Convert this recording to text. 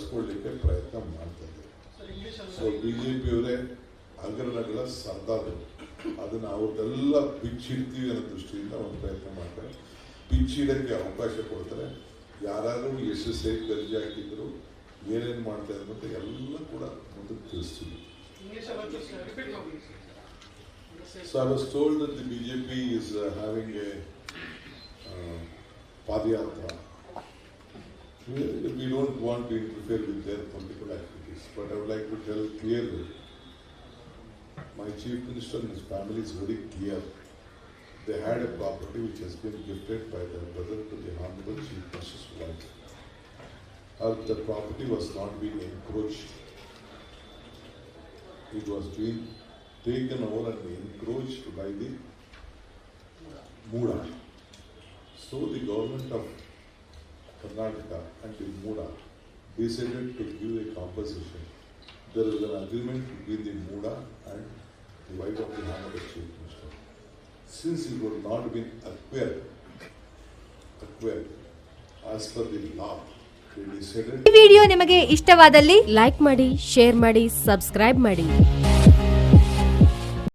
ಬಳಸ್ಕೊಳ್ಲಿಕ್ಕೆ ಪ್ರಯತ್ನ ಮಾಡ್ತಾರೆ so B J ಪಿಯವರೇ ಅಗ್ರನಗಳ ಸರ್ದಾರು ಅದನ್ನು ಅವ್ರದ್ದೆಲ್ಲ ಬಿಚ್ಚಿಡ್ತೀವಿ ಅನ್ನೋ ದೃಷ್ಟಿಯಿಂದ ಒಂದು ಪ್ರಯತ್ನ ಮಾಡ್ತಾರೆ ಬಿಚ್ಚಿಡೋಕ್ಕೆ ಅವಕಾಶ ಕೊಡ್ತಾರೆ ಯಾರಾದರೂ ಎಷ್ಟು ಸೇರಿ ದರ್ಜೆ ಹಾಕಿದ್ರು ಏನೇನು ಮಾಡ್ತಾರೆ ಅಂತ ಎಲ್ಲ ಕೂಡ ಮುಂದಕ್ಕೆ ತಿಳಿಸ್ತೀವಿ so I B J P is having a padayatra we don't want to interfere with their political activities. But I would like to tell clearly, my chief minister and his family is very clear. They had a property which has been gifted by their brother to the Honorable Chief Minister's wife. Her, uh, the property was not being encroached. It was being taken over and encroached by the Mura. So the government of Karnataka taxi MUDA decided to give a composition there is an agreement bit with the MUDA and the wife of the ಮಮೋಚು since it was that bit acquire acquire as per the law they decided ಈ video ನಿಮಗೆ ಇಷ್ಟವಾದಲ್ಲಿ like ಮಾಡಿ share ಮಾಡಿ subscribe ಮಾಡಿ